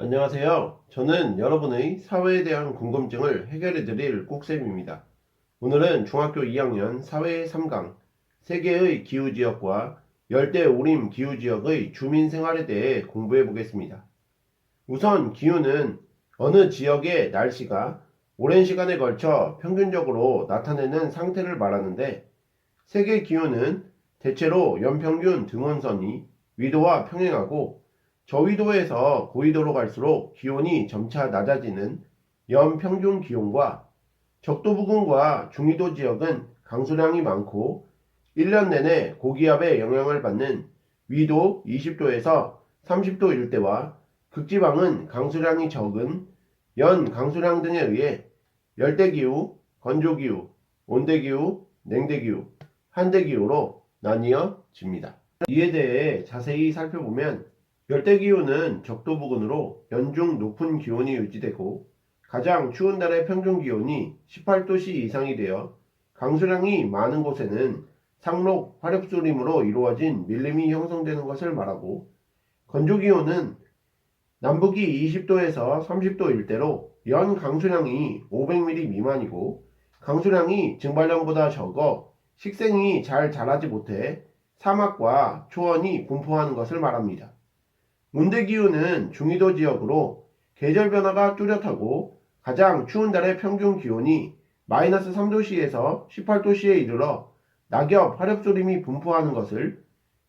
안녕하세요. 저는 여러분의 사회에 대한 궁금증을 해결해 드릴 꼭쌤입니다. 오늘은 중학교 2학년 사회 3강 세계의 기후 지역과 열대 우림 기후 지역의 주민 생활에 대해 공부해 보겠습니다. 우선 기후는 어느 지역의 날씨가 오랜 시간에 걸쳐 평균적으로 나타내는 상태를 말하는데 세계 기후는 대체로 연평균 등원선이 위도와 평행하고 저위도에서 고위도로 갈수록 기온이 점차 낮아지는 연평균 기온과 적도 부근과 중위도 지역은 강수량이 많고 1년 내내 고기압의 영향을 받는 위도 20도에서 30도 일대와 극지방은 강수량이 적은 연 강수량 등에 의해 열대기후, 건조기후, 온대기후, 냉대기후, 한대기후로 나뉘어집니다. 이에 대해 자세히 살펴보면 열대기후는 적도 부근으로 연중 높은 기온이 유지되고 가장 추운 달의 평균 기온이 18도씨 이상이 되어 강수량이 많은 곳에는 상록 화력수림으로 이루어진 밀림이 형성되는 것을 말하고 건조기온은 남북이 20도에서 30도 일대로 연 강수량이 500mm 미만이고 강수량이 증발량보다 적어 식생이 잘 자라지 못해 사막과 초원이 분포하는 것을 말합니다. 온대기후는 중위도 지역으로 계절 변화가 뚜렷하고 가장 추운 달의 평균 기온이 마이너스 3도씨에서 18도씨에 이르러 낙엽, 화력소림이 분포하는 것을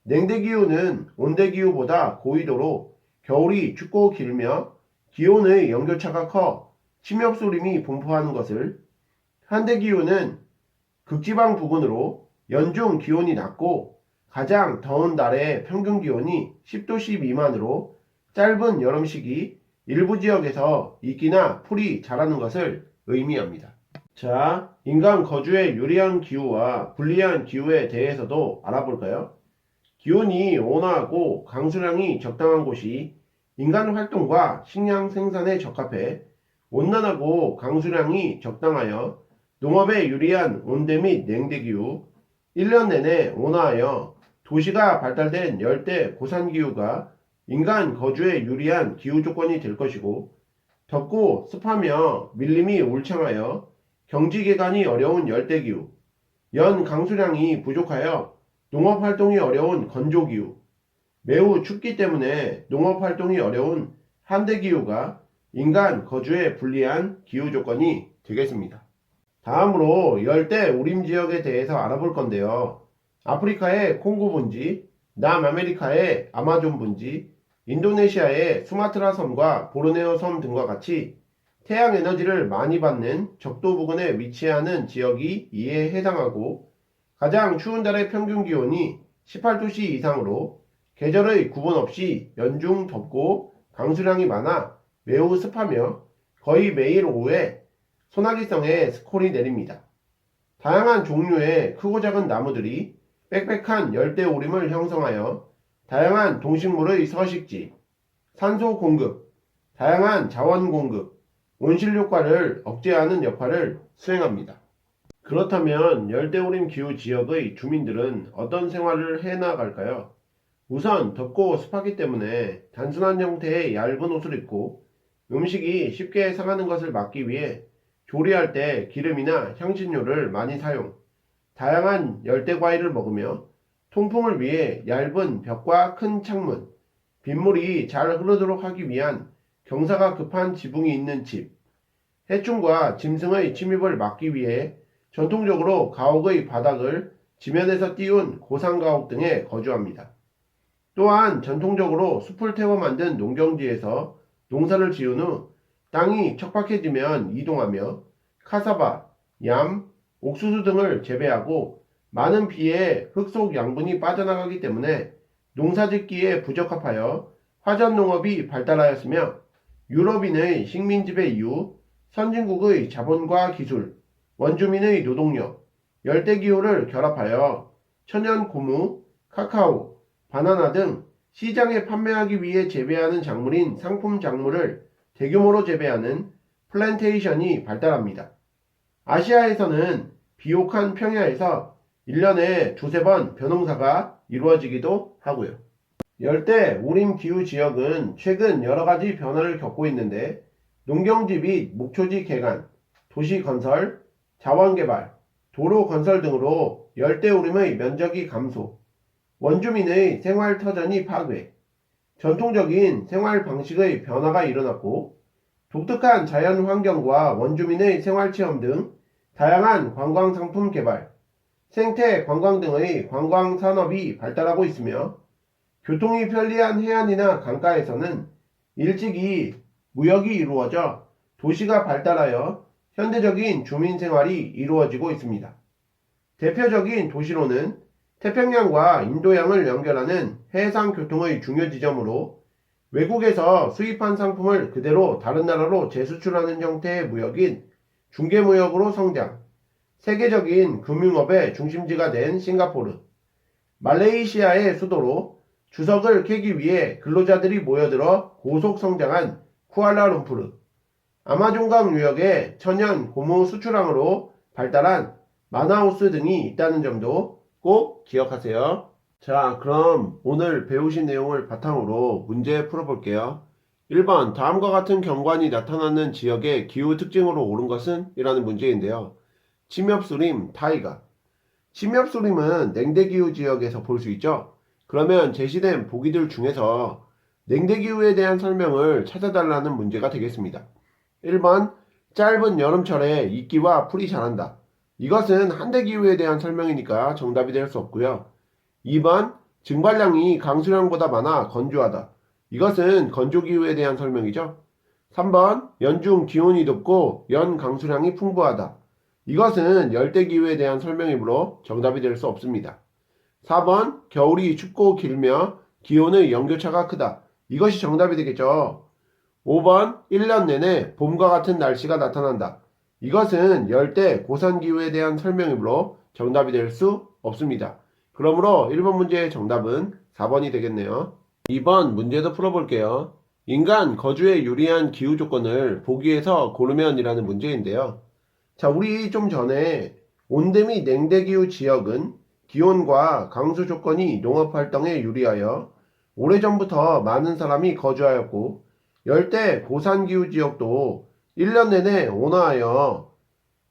냉대기후는 온대기후보다 고위도로 겨울이 춥고 길며 기온의 연교차가 커 침엽소림이 분포하는 것을 한대기후는 극지방 부근으로 연중 기온이 낮고 가장 더운 달의 평균 기온이 10도씨 미만으로 짧은 여름 시기 일부 지역에서 이끼나 풀이 자라는 것을 의미합니다. 자, 인간 거주에 유리한 기후와 불리한 기후에 대해서도 알아볼까요? 기온이 온화하고 강수량이 적당한 곳이 인간 활동과 식량 생산에 적합해 온난하고 강수량이 적당하여 농업에 유리한 온대 및 냉대기후, 1년 내내 온화하여 도시가 발달된 열대 고산기후가 인간 거주에 유리한 기후 조건이 될 것이고 덥고 습하며 밀림이 울창하여 경지 개간이 어려운 열대기후, 연 강수량이 부족하여 농업 활동이 어려운 건조기후, 매우 춥기 때문에 농업 활동이 어려운 한대기후가 인간 거주에 불리한 기후 조건이 되겠습니다. 다음으로 열대 우림 지역에 대해서 알아볼 건데요. 아프리카의 콩고 분지, 남아메리카의 아마존 분지, 인도네시아의 수마트라 섬과 보르네오 섬 등과 같이 태양 에너지를 많이 받는 적도 부근에 위치하는 지역이 이에 해당하고 가장 추운 달의 평균 기온이 18도씨 이상으로 계절의 구분 없이 연중 덥고 강수량이 많아 매우 습하며 거의 매일 오후에 소나기성의 스콜이 내립니다. 다양한 종류의 크고 작은 나무들이 빽빽한 열대 오림을 형성하여 다양한 동식물의 서식지, 산소 공급, 다양한 자원 공급, 온실 효과를 억제하는 역할을 수행합니다. 그렇다면 열대우림 기후 지역의 주민들은 어떤 생활을 해 나갈까요? 우선 덥고 습하기 때문에 단순한 형태의 얇은 옷을 입고 음식이 쉽게 상하는 것을 막기 위해 조리할 때 기름이나 향신료를 많이 사용, 다양한 열대 과일을 먹으며 통풍을 위해 얇은 벽과 큰 창문, 빗물이 잘 흐르도록 하기 위한 경사가 급한 지붕이 있는 집, 해충과 짐승의 침입을 막기 위해 전통적으로 가옥의 바닥을 지면에서 띄운 고상가옥 등에 거주합니다. 또한 전통적으로 숲을 태워 만든 농경지에서 농사를 지은 후 땅이 척박해지면 이동하며 카사바, 얌, 옥수수 등을 재배하고 많은 비에 흙속 양분이 빠져나가기 때문에 농사짓기에 부적합하여 화전 농업이 발달하였으며 유럽인의 식민 지배 이후 선진국의 자본과 기술, 원주민의 노동력, 열대기후를 결합하여 천연 고무, 카카오, 바나나 등 시장에 판매하기 위해 재배하는 작물인 상품 작물을 대규모로 재배하는 플랜테이션이 발달합니다. 아시아에서는 비옥한 평야에서 1년에 두세 번 변홍사가 이루어지기도 하고요. 열대 우림 기후 지역은 최근 여러 가지 변화를 겪고 있는데 농경지 및 목초지 개간, 도시 건설, 자원 개발, 도로 건설 등으로 열대 우림의 면적이 감소, 원주민의 생활 터전이 파괴, 전통적인 생활 방식의 변화가 일어났고 독특한 자연 환경과 원주민의 생활 체험 등 다양한 관광 상품 개발, 생태 관광 등의 관광 산업이 발달하고 있으며 교통이 편리한 해안이나 강가에서는 일찍이 무역이 이루어져 도시가 발달하여 현대적인 주민 생활이 이루어지고 있습니다. 대표적인 도시로는 태평양과 인도양을 연결하는 해상 교통의 중요 지점으로 외국에서 수입한 상품을 그대로 다른 나라로 재수출하는 형태의 무역인 중개무역으로 성장, 세계적인 금융업의 중심지가 된 싱가포르, 말레이시아의 수도로 주석을 캐기 위해 근로자들이 모여들어 고속 성장한 쿠알라룸푸르, 아마존강 유역의 천연 고무 수출항으로 발달한 마나우스 등이 있다는 점도 꼭 기억하세요. 자, 그럼 오늘 배우신 내용을 바탕으로 문제 풀어볼게요. 1번, 다음과 같은 경관이 나타나는 지역의 기후 특징으로 옳은 것은? 이라는 문제인데요. 침엽수림, 타이가. 침엽수림은 냉대기후 지역에서 볼 수 있죠? 그러면 제시된 보기들 중에서 냉대기후에 대한 설명을 찾아달라는 문제가 되겠습니다. 1번, 짧은 여름철에 이끼와 풀이 자란다. 이것은 한대 기후에 대한 설명이니까 정답이 될 수 없고요. 2번, 증발량이 강수량보다 많아 건조하다. 이것은 건조 기후에 대한 설명이죠. 3번, 연중 기온이 높고 연 강수량이 풍부하다. 이것은 열대 기후에 대한 설명이므로 정답이 될 수 없습니다. 4번, 겨울이 춥고 길며 기온의 연교차가 크다. 이것이 정답이 되겠죠. 5번, 1년 내내 봄과 같은 날씨가 나타난다. 이것은 열대 고산기후에 대한 설명이므로 정답이 될 수 없습니다. 그러므로 1번 문제의 정답은 4번이 되겠네요. 2번 문제도 풀어볼게요. 인간 거주에 유리한 기후 조건을 보기에서 고르면 이라는 문제인데요. 자, 우리 좀 전에 온대 및 냉대 기후 지역은 기온과 강수 조건이 농업 활동에 유리하여 오래전부터 많은 사람이 거주하였고 열대 고산 기후 지역도 1년 내내 온화하여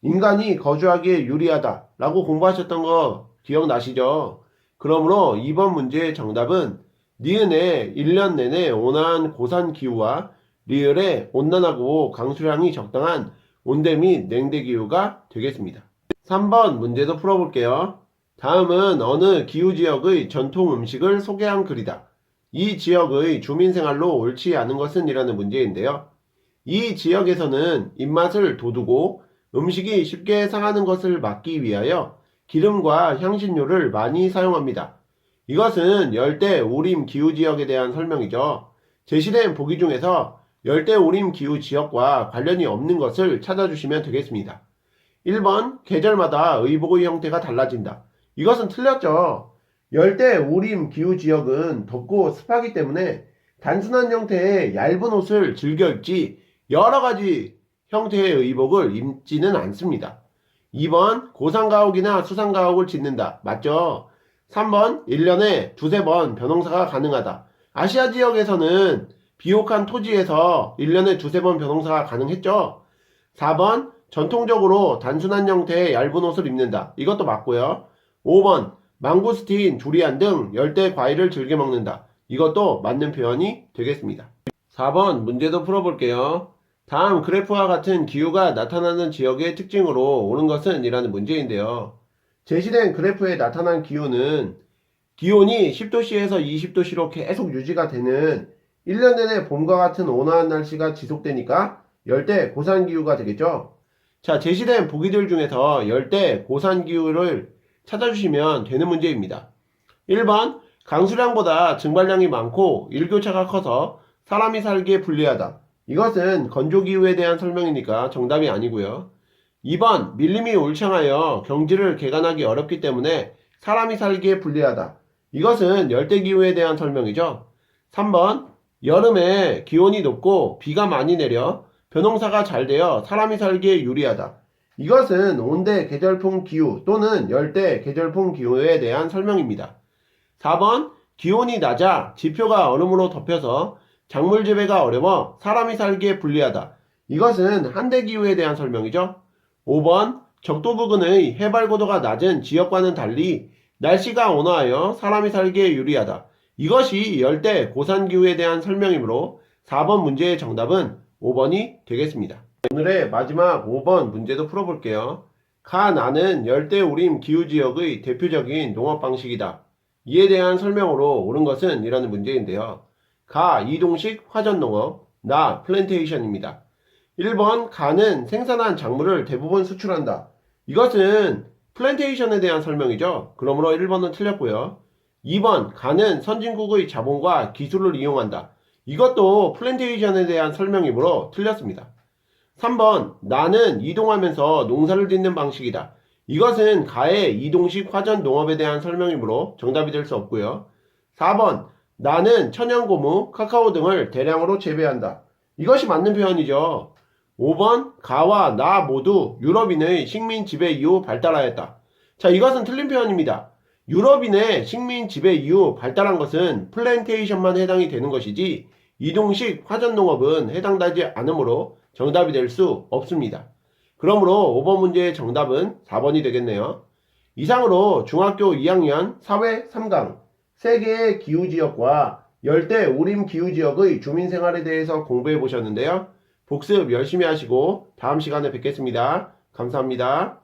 인간이 거주하기에 유리하다라고 공부하셨던 거 기억나시죠? 그러므로 이번 문제의 정답은 니은의 1년 내내 온화한 고산 기후와 리을의 온난하고 강수량이 적당한 온대 및 냉대 기후가 되겠습니다. 3번 문제도 풀어볼게요. 다음은 어느 기후 지역의 전통 음식을 소개한 글이다. 이 지역의 주민 생활로 옳지 않은 것은 이라는 문제인데요. 이 지역에서는 입맛을 돋우고 음식이 쉽게 상하는 것을 막기 위하여 기름과 향신료를 많이 사용합니다. 이것은 열대 우림 기후 지역에 대한 설명이죠. 제시된 보기 중에서 열대 우림 기후 지역과 관련이 없는 것을 찾아주시면 되겠습니다. 1번 계절마다 의복의 형태가 달라진다. 이것은 틀렸죠. 열대 우림 기후 지역은 덥고 습하기 때문에 단순한 형태의 얇은 옷을 즐겨 입지 여러 가지 형태의 의복을 입지는 않습니다. 2번 고산가옥이나 수산가옥을 짓는다. 맞죠? 3번 1년에 두세 번 변홍사가 가능하다. 아시아 지역에서는 비옥한 토지에서 1년에 두세 번 변홍사가 가능했죠? 4번 전통적으로 단순한 형태의 얇은 옷을 입는다. 이것도 맞고요. 5번 망고스틴, 두리안 등 열대 과일을 즐겨 먹는다. 이것도 맞는 표현이 되겠습니다. 4번 문제도 풀어볼게요. 다음 그래프와 같은 기후가 나타나는 지역의 특징으로 오는 것은 이라는 문제인데요. 제시된 그래프에 나타난 기후는 기온이 10도씨에서 20도씨로 계속 유지가 되는 1년 내내 봄과 같은 온화한 날씨가 지속되니까 열대 고산기후가 되겠죠. 자, 제시된 보기들 중에서 열대 고산기후를 찾아주시면 되는 문제입니다. 1번, 강수량보다 증발량이 많고 일교차가 커서 사람이 살기에 불리하다. 이것은 건조기 후에 대한 설명이니까 정답이 아니고요. 2번, 밀림이 울창하여 경지를 개간하기 어렵기 때문에 사람이 살기에 불리하다. 이것은 열대 기후에 대한 설명이죠. 3번, 여름에 기온이 높고 비가 많이 내려 변홍사가 잘 되어 사람이 살기에 유리하다. 이것은 온대 계절풍 기후 또는 열대 계절풍 기후에 대한 설명입니다. 4번 기온이 낮아 지표가 얼음으로 덮여서 작물 재배가 어려워 사람이 살기에 불리하다. 이것은 한대 기후에 대한 설명이죠. 5번 적도 부근의 해발 고도가 낮은 지역과는 달리 날씨가 온화하여 사람이 살기에 유리하다. 이것이 열대 고산 기후에 대한 설명이므로 4번 문제의 정답은 5번이 되겠습니다. 오늘의 마지막 5번 문제도 풀어볼게요. 가 나는 열대 우림 기후 지역의 대표적인 농업 방식이다. 이에 대한 설명으로 옳은 것은 이라는 문제인데요. 가 이동식 화전 농업, 나 플랜테이션입니다. 1번 가는 생산한 작물을 대부분 수출한다. 이것은 플랜테이션에 대한 설명이죠. 그러므로 1번은 틀렸고요. 2번 가는 선진국의 자본과 기술을 이용한다. 이것도 플랜테이션에 대한 설명이므로 틀렸습니다. 3번 나는 이동하면서 농사를 짓는 방식이다. 이것은 가의 이동식 화전 농업에 대한 설명이므로 정답이 될 수 없고요. 4번 나는 천연고무, 카카오 등을 대량으로 재배한다. 이것이 맞는 표현이죠. 5번 가와 나 모두 유럽인의 식민 지배 이후 발달하였다. 자, 이것은 틀린 표현입니다. 유럽인의 식민 지배 이후 발달한 것은 플랜테이션만 해당이 되는 것이지 이동식 화전 농업은 해당되지 않으므로 정답이 될 수 없습니다. 그러므로 5번 문제의 정답은 4번이 되겠네요. 이상으로 중학교 2학년 사회 3강 세계의 기후 지역과 열대 우림 기후 지역의 주민 생활에 대해서 공부해 보셨는데요. 복습 열심히 하시고 다음 시간에 뵙겠습니다. 감사합니다.